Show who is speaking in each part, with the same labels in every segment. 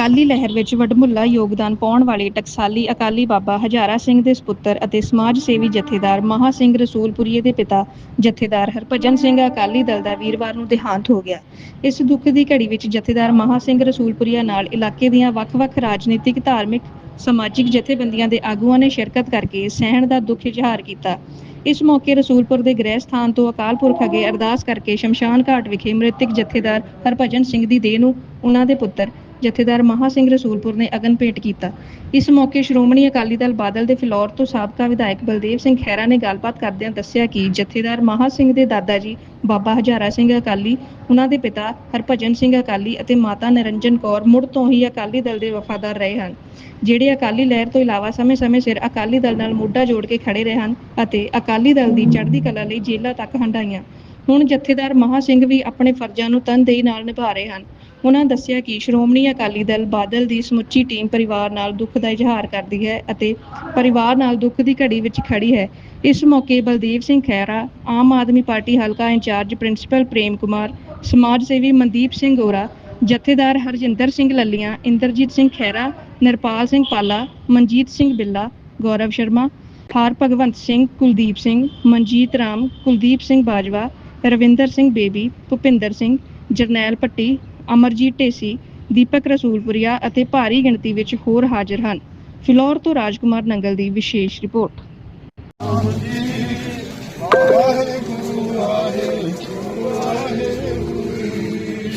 Speaker 1: ਅਕਾਲੀ ਲਹਿਰ ਵਿੱਚ ਵਡਮੁੱਲਾ ਯੋਗਦਾਨ ਪਾਉਣ ਵਾਲੇ ਟਕਸਾਲੀ ਅਕਾਲੀ ਬਾਬਾ ਹਜ਼ਾਰਾ ਸਿੰਘ ਦੇ ਸੁਪੁੱਤਰ ਅਤੇ ਸਮਾਜ ਸੇਵੀ ਜਥੇਦਾਰ ਮਹਾ ਸਿੰਘ ਰਸੂਲਪੁਰੀਏ ਦੇ ਪਿਤਾ ਜਥੇਦਾਰ ਹਰਭਜਨ ਸਿੰਘ ਅਕਾਲੀ ਦਲ ਦਾ ਵੀਰਵਾਰ ਨੂੰ ਦੇਹਾਂਤ ਹੋ ਗਿਆ। ਇਸ ਦੁੱਖ ਦੀ ਘੜੀ ਵਿੱਚ ਜਥੇਦਾਰ ਮਹਾ ਸਿੰਘ ਰਸੂਲਪੁਰੀਆ ਨਾਲ ਇਲਾਕੇ ਦੀਆਂ ਵੱਖ-ਵੱਖ ਰਾਜਨੀਤਿਕ, ਧਾਰਮਿਕ, ਸਮਾਜਿਕ ਜਥੇਬੰਦੀਆਂ ਦੇ ਆਗੂਆਂ ਨੇ ਸ਼ਿਰਕਤ ਕਰਕੇ ਸਹਿਣ ਦਾ ਦੁੱਖ ਇਜ਼ਹਾਰ ਕੀਤਾ। ਇਸ ਮੌਕੇ ਰਸੂਲਪੁਰ ਦੇ ਗ੍ਰਹਿ ਸਥਾਨ ਤੋਂ ਅਕਾਲ ਪੁਰਖ ਅੱਗੇ ਅਰਦਾਸ ਕਰਕੇ ਸ਼ਮਸ਼ਾਨ ਘਾਟ ਵਿਖੇ ਮ੍ਰਿਤਕ ਜਥੇਦਾਰ ਹਰਭਜਨ ਸਿੰਘ ਦੀ ਦੇਹ ਨੂੰ ਉਹਨਾਂ ਦੇ ਪੁੱਤਰ ਜਥੇਦਾਰ ਮਹਾ ਸਿੰਘ ਰਸੂਲਪੁਰ ਨੇ ਅਗਨ ਭੇਟ ਕੀਤਾ। ਇਸ ਮੌਕੇ ਸ਼੍ਰੋਮਣੀ ਅਕਾਲੀ ਦਲ ਬਾਦਲ ਦੇ ਫਿਲੌਰ ਤੋਂ ਸਾਬਕਾ ਵਿਧਾਇਕ ਬਲਦੇਵ ਸਿੰਘ ਖਹਿਰਾ ਨੇ ਗੱਲਬਾਤ ਕਰਦਿਆਂ ਦੱਸਿਆ ਕਿ ਜਥੇਦਾਰ ਮਹਾ ਸਿੰਘ ਦੇ ਦਾਦਾ ਜੀ ਬਾਬਾ ਹਜ਼ਾਰਾ ਸਿੰਘ ਅਕਾਲੀ, ਉਹਨਾਂ ਦੇ ਪਿਤਾ ਹਰਭਜਨ ਸਿੰਘ ਅਕਾਲੀ ਅਤੇ ਮਾਤਾ ਨਿਰੰਜਨ ਕੌਰ ਮੁੜ ਤੋਂ ਹੀ ਅਕਾਲੀ ਦਲ ਦੇ ਵਫਾਦਾਰ ਰਹੇ ਹਨ। ਜਿਹੜੇ ਅਕਾਲੀ ਲਹਿਰ ਤੋਂ ਇਲਾਵਾ ਸਮੇਂ-ਸਮੇਂ ਸਿਰ ਅਕਾਲੀ ਦਲ ਨਾਲ ਮੋਢਾ ਜੋੜ ਕੇ ਖੜੇ ਰਹੇ ਹਨ ਅਤੇ ਅਕਾਲੀ ਦਲ ਦੀ ਚੜ੍ਹਦੀ ਕਲਾ ਲਈ ਜੇਲ੍ਹਾਂ ਤੱਕ ਹੰਡਾਈਆਂ ਹੁਣ ਜਥੇਦਾਰ ਮਹਾ ਸਿੰਘ ਵੀ ਆਪਣੇ ਫਰਜ਼ਾਂ ਨੂੰ ਤਨਦੇਹੀ ਨਾਲ ਨਿਭਾ ਰਹੇ ਹਨ। ਉਹਨਾਂ ਦੱਸਿਆ ਕਿ ਸ਼੍ਰੋਮਣੀ ਅਕਾਲੀ ਦਲ ਬਾਦਲ ਦੀ ਸਮੁੱਚੀ ਟੀਮ ਪਰਿਵਾਰ ਨਾਲ ਦੁੱਖ ਦਾ ਇਜ਼ਹਾਰ ਕਰਦੀ ਹੈ ਅਤੇ ਪਰਿਵਾਰ ਨਾਲ ਦੁੱਖ ਦੀ ਘੜੀ ਵਿੱਚ ਖੜੀ ਹੈ। ਇਸ ਮੌਕੇ ਬਲਦੇਵ ਸਿੰਘ ਖਹਿਰਾ, ਆਮ ਆਦਮੀ ਪਾਰਟੀ ਹਲਕਾ ਇੰਚਾਰਜ ਪ੍ਰਿੰਸੀਪਲ ਪ੍ਰੇਮ ਕੁਮਾਰ, ਸਮਾਜ ਸੇਵੀ ਮਨਦੀਪ ਸਿੰਘ ਗੋਰਾ, ਜਥੇਦਾਰ ਹਰਜਿੰਦਰ ਸਿੰਘ ਲੱਲੀਆਂ, ਇੰਦਰਜੀਤ ਸਿੰਘ ਖਹਿਰਾ, ਨਿਰਪਾਲ ਸਿੰਘ ਪਾਲਾ, ਮਨਜੀਤ ਸਿੰਘ ਬਿੱਲਾ, ਗੌਰਵ ਸ਼ਰਮਾ, ਹਾਰ ਭਗਵੰਤ ਸਿੰਘ, ਕੁਲਦੀਪ ਸਿੰਘ, ਮਨਜੀਤ ਰਾਮ, ਕੁਲਦੀਪ ਸਿੰਘ ਬਾਜਵਾ ਰਵਿੰਦਰ ਸਿੰਘ ਬੇਬੀ ਭੁਪਿੰਦਰ ਸਿੰਘ ਜਰਨੈਲ ਪੱਟੀ ਅਮਰਜੀਤ ਢੇਸੀ ਦੀਪਕ ਰਸੂਲਪੁਰੀਆ ਅਤੇ ਭਾਰੀ ਗਿਣਤੀ ਵਿੱਚ ਹੋਰ ਹਾਜ਼ਰ ਹਨ। ਫਿਲੌਰ ਤੋਂ ਰਾਜਕੁਮਾਰ ਨੰਗਲ ਦੀ ਵਿਸ਼ੇਸ਼ ਰਿਪੋਰਟ।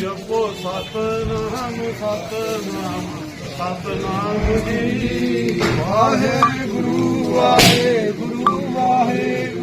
Speaker 2: ਜਪੋ ਸਤਨਾਮ ਸਤਨਾਮ ਸਤਨਾਮ ਜੀ। ਵਾਹਿਗੁਰੂ ਵਾਹਿਗੁਰੂ ਵਾਹਿਗੁਰੂ।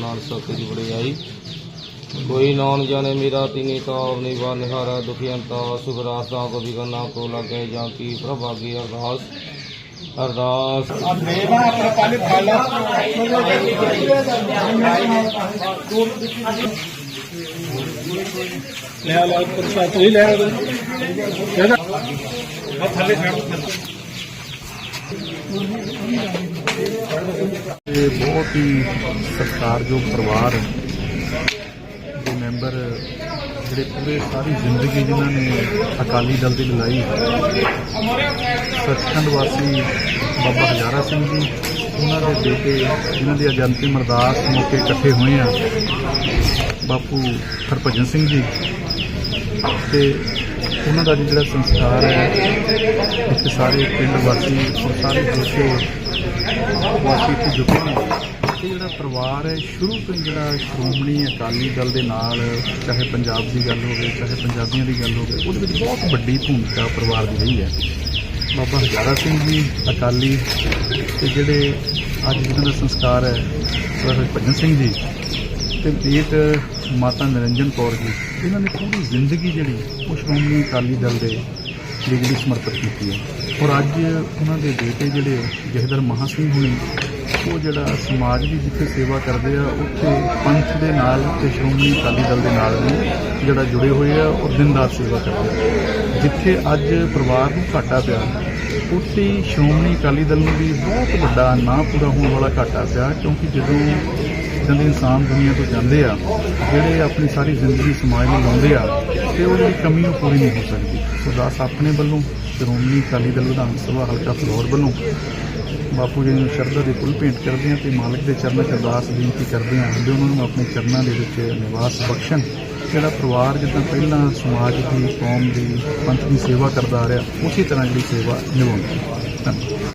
Speaker 3: ਨਾਲ ਸੋਕੇ ਦੀ ਬੜੀ ਆਈ। कोई नान जाने मेरा तिनी ताव निभा निहारा दुखियंता शुभ दा
Speaker 2: कभी बिगड़ना को लगे जा की प्रभागी अरदास
Speaker 4: अरदास बहुत ही सत्कारयोग परिवार है ਮੈਂਬਰ ਜਿਹੜੇ ਪੂਰੇ ਸਾਰੀ ਜ਼ਿੰਦਗੀ ਜਿਨ੍ਹਾਂ ਨੇ ਅਕਾਲੀ ਦਲ ਦੀ ਲੜਾਈ ਸੱਚਖੰਡ ਵਾਸੀ ਬਾਬਾ ਹਜ਼ਾਰਾ ਸਿੰਘ ਜੀ, ਉਹਨਾਂ ਦੇ ਬੇਟੇ, ਜਿਨ੍ਹਾਂ ਦੀ ਅਜੰਤੀ ਮਰਦਾਸ ਮੌਕੇ ਇਕੱਠੇ ਹੋਏ ਆ, ਬਾਪੂ ਹਰਭਜਨ ਸਿੰਘ ਜੀ। ਤੇ ਉਹਨਾਂ ਦਾ ਅੱਜ ਜਿਹੜਾ ਸੰਸਕਾਰ ਹੈ ਇੱਥੇ ਸਾਰੇ ਪਿੰਡ ਵਾਸੀ ਔਰ ਸਾਰੇ ਦੋਸਤੇ ਵਾਸੀ ਇੱਥੇ ਜੁਟੇ ਨੇ ਜਿਹੜਾ ਪਰਿਵਾਰ ਹੈ, ਸ਼ੁਰੂ ਤੋਂ ਹੀ ਜਿਹੜਾ ਸ਼੍ਰੋਮਣੀ ਅਕਾਲੀ ਦਲ ਦੇ ਨਾਲ, ਚਾਹੇ ਪੰਜਾਬ ਦੀ ਗੱਲ ਹੋਵੇ, ਚਾਹੇ ਪੰਜਾਬੀਆਂ ਦੀ ਗੱਲ ਹੋਵੇ, ਉਹਦੇ ਵਿੱਚ ਬਹੁਤ ਵੱਡੀ ਭੂਮਿਕਾ ਪਰਿਵਾਰ ਦੀ ਰਹੀ ਹੈ। ਬਾਬਾ ਹਜ਼ਾਰਾ ਸਿੰਘ ਜੀ ਅਕਾਲੀ ਤੇ ਜਿਹੜੇ ਅੱਜ ਜਿਹਨਾਂ ਦਾ ਸੰਸਕਾਰ ਹੈ, ਸਰ ਭਜਨ ਸਿੰਘ ਜੀ ਤੇ ਬੇਟ ਮਾਤਾ ਨਿਰੰਜਨ ਕੌਰ ਜੀ, ਇਹਨਾਂ ਨੇ ਪੂਰੀ ਜ਼ਿੰਦਗੀ ਜਿਹੜੀ ਉਹ ਸ਼੍ਰੋਮਣੀ ਅਕਾਲੀ ਦਲ ਦੇ ਲਈ ਜਿਹੜੀ ਸਮਰਪਿਤ ਕੀਤੀ ਹੈ। ਔਰ ਅੱਜ ਉਹਨਾਂ ਦੇ ਬੇਟੇ ਜਿਹੜੇ ਜਹਦਰ ਮਹਾਂ ਸਿੰਘ ਹੋਣੀ ਉਹ ਜਿਹੜਾ ਸਮਾਜ ਦੀ ਜਿੱਥੇ ਸੇਵਾ ਕਰਦੇ ਆ, ਉੱਥੇ ਪੰਥ ਦੇ ਨਾਲ ਤੇ ਸ਼੍ਰੋਮਣੀ ਅਕਾਲੀ ਦਲ ਦੇ ਨਾਲ ਵੀ ਜਿਹੜਾ ਜੁੜੇ ਹੋਏ ਆ ਔਰ ਦਿਨ ਰਾਤ ਸੇਵਾ ਕਰਦੇ ਆ। ਜਿੱਥੇ ਅੱਜ ਪਰਿਵਾਰ ਨੂੰ ਘਾਟਾ ਪਿਆ, ਉੱਥੇ ਹੀ ਸ਼੍ਰੋਮਣੀ ਅਕਾਲੀ ਦਲ ਨੂੰ ਵੀ ਬਹੁਤ ਵੱਡਾ ਨਾ ਪੂਰਾ ਹੋਣ ਵਾਲਾ ਘਾਟਾ ਪਿਆ, ਕਿਉਂਕਿ ਜਦੋਂ ਜਦੋਂ ਇਨਸਾਨ ਦੁਨੀਆ ਤੋਂ ਜਾਂਦੇ ਆ, ਜਿਹੜੇ ਆਪਣੀ ਸਾਰੀ ਜ਼ਿੰਦਗੀ ਸਮਾਜ ਨੂੰ ਲਾਉਂਦੇ ਆ, ਤੇ ਉਹ ਜਿਹੜੀ ਕਮੀ ਉਹ ਪੂਰੀ ਨਹੀਂ ਹੋ ਸਕਦੀ। ਸੋ ਆਪਣੇ ਵੱਲੋਂ ਸ਼੍ਰੋਮਣੀ ਅਕਾਲੀ ਦਲ ਵਿਧਾਨ ਸਭਾ ਹਲਕਾ ਫਲੋਰ ਵੱਲੋਂ ਬਾਪੂ ਜੀ ਨੂੰ ਸ਼ਰਧਾ ਦੇ ਫੁੱਲ ਭੇਂਟ ਕਰਦੇ ਹਾਂ ਤੇ ਮਾਲਕ ਦੇ ਚਰਨਾਂ 'ਚ ਅਰਦਾਸ ਬੇਨਤੀ ਕਰਦੇ ਹਾਂ ਕਿ ਉਹਨਾਂ ਨੂੰ ਆਪਣੇ ਚਰਨਾਂ ਦੇ ਵਿੱਚ ਨਿਵਾਸ ਬਖਸ਼ਣ। ਜਿਹੜਾ ਪਰਿਵਾਰ ਜਿੱਦਾਂ ਪਹਿਲਾਂ ਸਮਾਜ ਦੀ, ਕੌਮ ਦੀ ਪੰਥ ਦੀ ਸੇਵਾ ਕਰਦਾ ਆ ਰਿਹਾ, ਉਸੇ ਤਰ੍ਹਾਂ ਜਿਹੜੀ ਸੇਵਾ ਨਿਭਾਉਂਦਾ। ਧੰਨਵਾਦ।